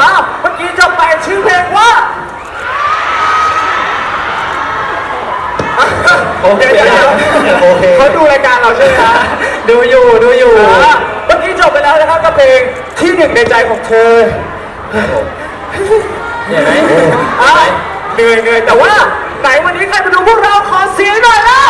อ้าวเมื่อกี้จะแปลชื่อเพลงว่าโอเคโอเค เขาดูรายการเราใช่ไหมฮะดูอยู่ดูอยู่เมื่อกี้จบไปแล้วนะครับกับเพลงที่หนึ่งในใจของเธอเห็นไหมอะเหนื่อยเหนื่อยแต่ว่าไหนวันนี้ใครมาดูพวกเราขอเสียงหน่อยแล้ว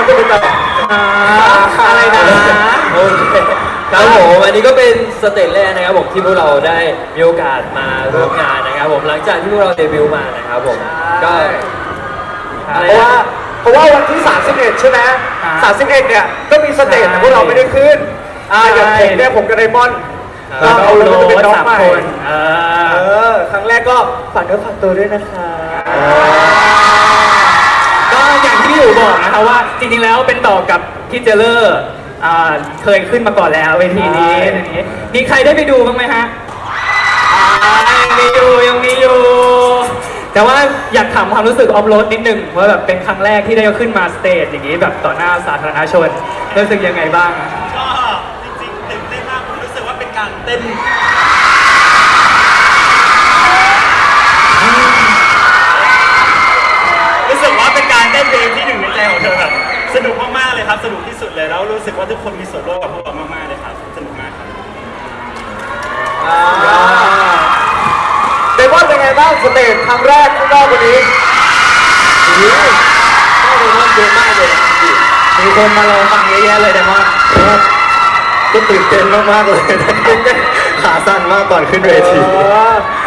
ครับคุณต่ออะไรนะโอเคครับผมอันนี้ก็เป็นสเตจแรกนะครับผมที่พวกเราได้มีโอกาสมาร่วมงานนะครับผมหลังจากที่พวกเราเดบิวต์มานะครับผมก็อะไรเพราะนะว่าเพราะว่าวันที่ 31 ใช่ไหม31 เนี่ย ก็มีสเตจแต่พวกเราไม่ได้ขึ้นอ่าอย่างผมเนี่ยผมกับไดมอนด์ก็เอาเลยจะเป็นน้องใหม่เอเออ อ ครั้งแรกก็ฝากเนื้อฝากตัวด้วยนะคะก็ อย่างที่พี่อยู่บอกนะครับว่าจริงๆแล้วเป็นต่อกับพี่เจเลอร์อ่าเคยขึ้นมาก่อนแล้วเวทีนี้เวทีนี้มีใครได้ไปดูบ้างไหมฮะอ่ายังมีอยู่ยังมีอยู่ แต่ว่าอยากถามความรู้สึกออฟโรดนิดนึงว่าแบบเป็นครั้งแรกที่ได้ขึ้นมาสเตจอย่างนี้แบบต่อหน้าสาธารณชนรู้สึกยังไงบ้างก็จริงๆตื่นเต้นมากผมรู้สึกว่าเป็นการเต้น รู้สึกว่าทุกคนมีส่วนร่วมกับพวกเรามากๆเลยครับสนุกมากครับ เดวอนเป็นไงบ้างสเตจครั้งแรกข้างนอกวันนี้ข้าเดวอนเยอะมากเลยมีคนมาลองฟังเยอะแยะเลยเดวอนก็ตื่นเต้นมากๆเลยขาสั้นมากก่อนขึ้นเวที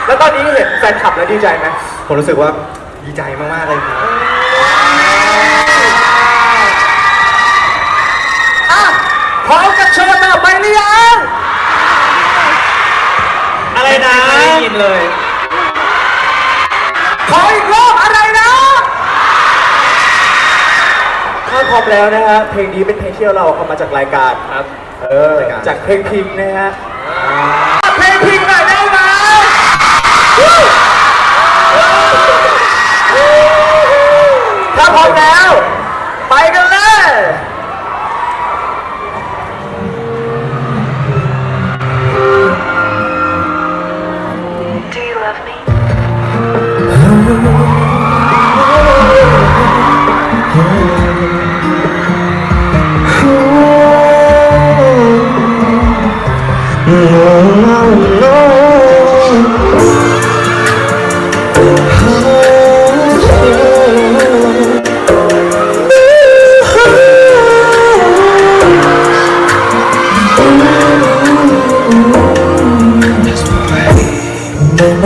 แล้วตอนนี้เห็นแฟนคลับแล้วดีใจไหมผมรู้สึกว่าดีใจมากๆเลยครับ ร้อมกับเชิญมาไปหรือยังอะไรนะไม่ได้ยินเลย ขออีกรอบอะไรนะ ถ้าพร้อมแล้วนะฮะเพลงนี้เป็นเพลงที่เราเอามาจากรายการครับ เออ จากเพลงพิงค์นะฮะ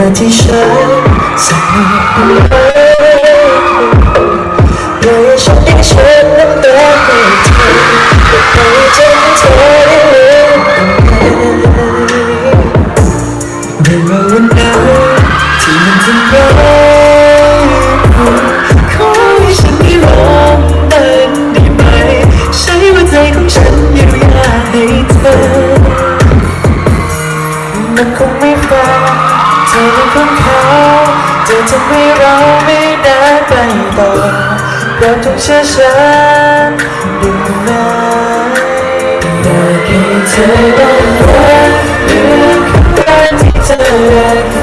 มาที่ฉันสักนิดเลยฉันให้ฉันน้ำตาให้เธอให้ฉันเธอ ทำให้เราไม่ได้ไปต่อเราต้องเชื่อฉันดูไหมอยากให้เธอได้รักเรื่องการที่เธอได้พ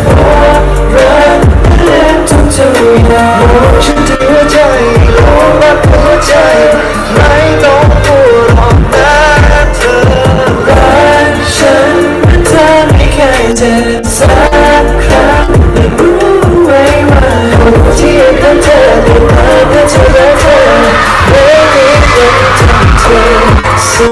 บรักเรื่องทุกทุกอย่างฉันที่หัวใจโลกรักหัวใจไม่ต้อง เสี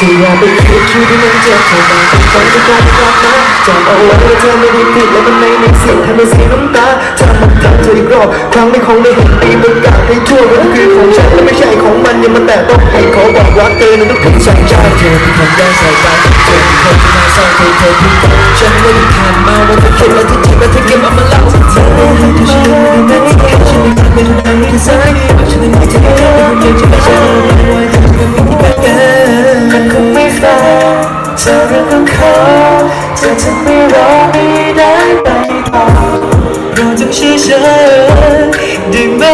จที่อยากไปคิดคิดที่มันเจ็บเธอมาเป็นคนที่กลายเป็นกลับมาจำเอาไว้ว่าเธอไม่ได้ผิดและมันไม่มีสิ่งทำให้เสียน้ำตาถ้ามันทำเธออีกรอบครั้งไม่คงได้เห็นปีประกาศให้ทั่วว่าคือของฉันและไม่ใช่ของมันอย่ามาแต่ต้องให้ขอบอกรักเธอในทุกผิดสัญญาเธอเป็นคนแรกใส่ใจเธอเป็นคนที่น่าเศร้าเธอเธอที่ตัดฉันไม่ได้ผ่านมาวันที่คิดและที่จริงและที่เก็บเอามาเล่าให้เธอให้เธอเชื่อในที่ฉันไม่ทำไม่ทุกทางที่สายฉันไม่มีเธอเป็นคนเดียวที่ไม่ใช่เราไว้เธอเป็นคนที่แปลกมันคงไม่แฟร์เธอเรื่องของเขาเธอทำให้เราไม่ได้ไปต่อเราต้องเชื่อฉันได้ไหม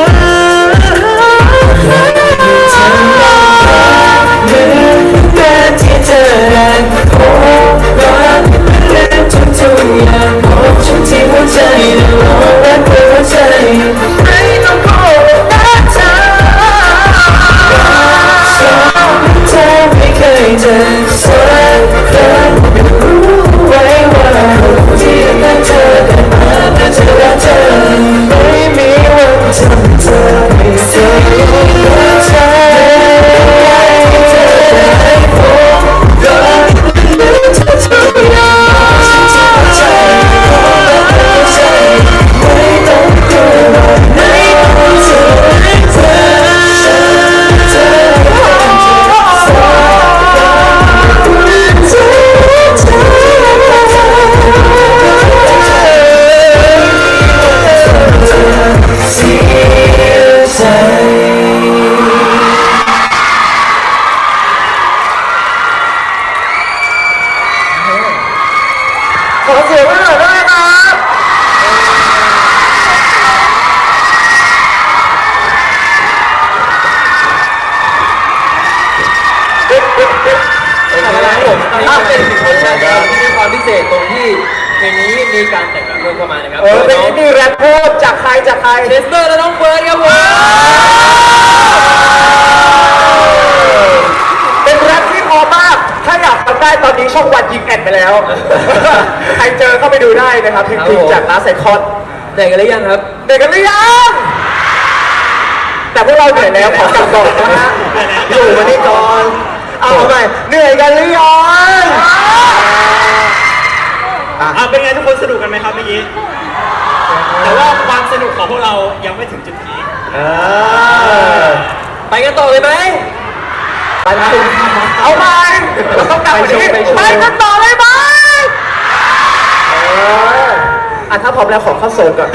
เศษตรงที่เพลงนี้มีการแต่งเพลงเข้ามานะครับเออเพลงนี้มีแรปเพิ่มจากใครจากใครเทสเตอร์และน้องเฟิร์นครับผมเป็นแรปที่พอมาก ถ้าอยากทำได้ตอนนี้ช่องวันยิงแอดไปแล้วนะครับทีมครับทีมผมจากลาไซคอนเหนื่อยกันหรือยังครับเด็กกันหรือยังแต่พวกเราเหนื่อยแล้วขอกลับก่อนนะฮะอยู่มานี่ก่อน เอาใหม่เหนื่อยกันหรือยัง อะเป็นไงทุกคนสนุกกันไหมครับเมื่อกี้ แต่ว่าความสนุกของพวกเรายังไม่ถึงจุดพีคเออ ไปกันต่อเลยไหม ไปไหมเอาไปเราต้องกลับวันนี้ไปชมไปกันต่อเลยไหมเอออะถ้าพร้อมแล้วขอเข้าโซนก่อน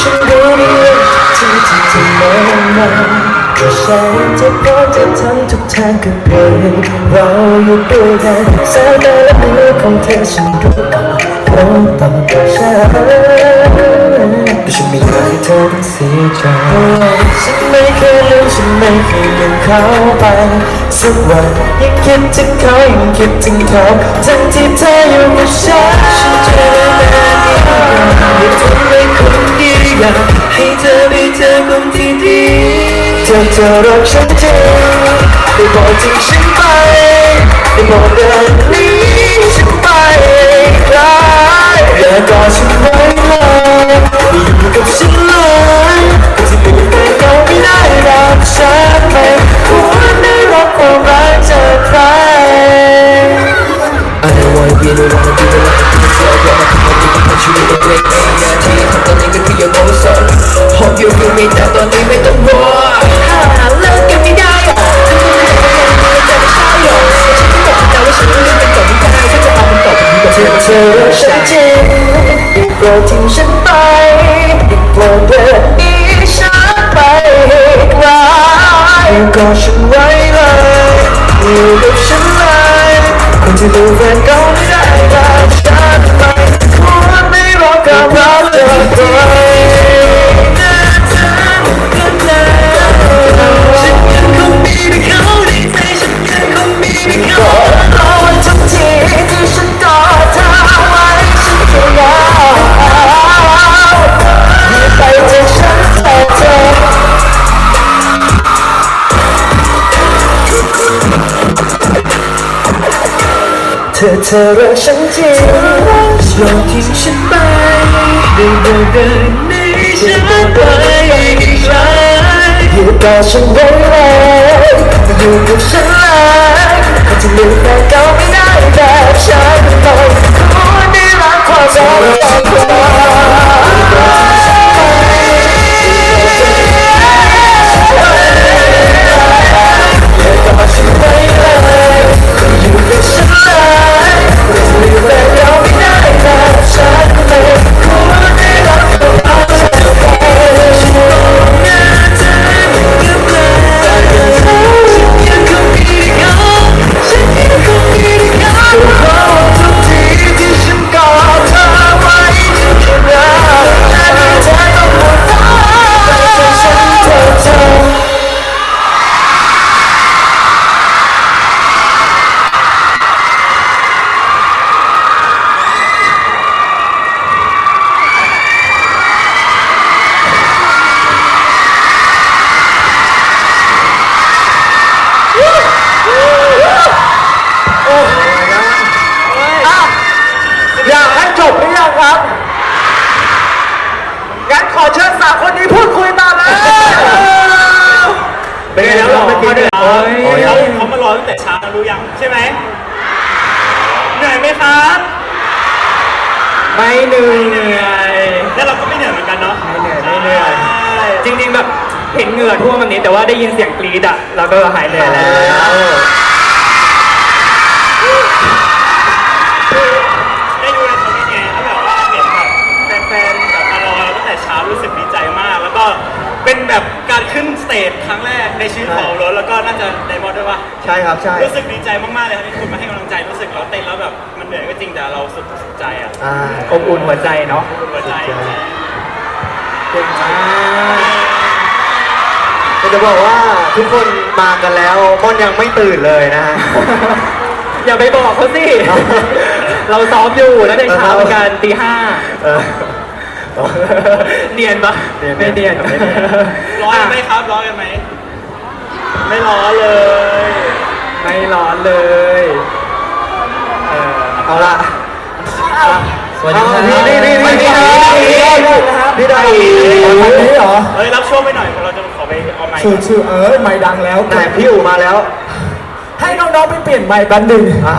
ฉันรู้ดี ที่ที่จะมองมาก็ใช่จะพร้อมจะทำทุกทางก็เธอเราอยู่ด้วยกันสายตาและมือของเธอฉันรู้ก่อนคงต้องกับฉันแต่ฉันไม่อยากให้เธอต้องเสียใจฉันไม่เคยลืมฉันไม่เคยลืมเขาไปสักวันยังคิดถึงเขายังคิดถึงเขาทั้งที่เธออยู่กับฉันฉันจะได้แค่นี้อยากทำให้คนดี อยากให้เธอได้เจอคนที่ดีเธอจะรักฉันจริงได้บอกทิ้งฉันไปได้บอกเดินนี้ฉันไปไกลอย่ากอดฉันไว้เลยอยู่กับฉันเลยคนที่เป็นแฟนเราไม่ได้รักฉันไม่ควรได้รับความรักจากใคร I don't wanna be the one to be the one to be the one to be the one to be ธอเธอรักฉันจริงยอมทิ้งฉันไปได้เดินเดินนีฉันไปไกลอยู่กับฉันได้ไหมอยู่กับฉันเลยคนที่ลืมแต่เก่า โอ้ยโอ้ย เขาเขามารอตั้งแต่เช้ารู้ยังใช่ไหมเหนื่อยไหมครับไม่เหนื่อยแล้วเราก็ไม่เหนื่อยเหมือนกันเนาะไม่เหนื่อยไม่เหนื่อยใช่จริงๆแบบเห็นเหงื่อท่วมแบบนี้แต่ว่าได้ยินเสียงกรี๊ดอะเราก็หายเหนื่อยแล้ว เตจครั้งแรกในชีวิตของรถแล้วก็น่าจะไดมอนด์ด้วยป่ะใช่ครับใช่รู้สึกดีใจมากๆเลยครับที่คุณมาให้กำลังใจรู้สึกเราเต้นแล้วแบบมันเหนื่อยก็จริงแต่เราสุดใจอะอ่าอบอุ่นหัวใจเนาะหัวใจเก่งมากจะบอกว่าทุกคนมากันแล้วม่อนยังไม่ตื่นเลยนะฮะอย่าไปบอกเขาสิ เราซ้อมอยู่แล้วในเช้าเหมือนกันตีห้าเออ เนียนปะไม่เนียน ร้อนไหมครับ ร้อนกันไหม ไม่ร้อนเลย ไม่ร้อนเลยเอาละสวัสดีครับพี่นี่นี่นี่นี่นี่ได้วันนี้เหรอเฮ้ย รับช่วงไปหน่อยเราจะขอไปเอาไมค์ชื่อชื่อเออไม่ดังแล้วแต่แต่พี่อู๋มาแล้ว ให้น้องๆไปเปลี่ยนไมค์แป๊บนึง อะ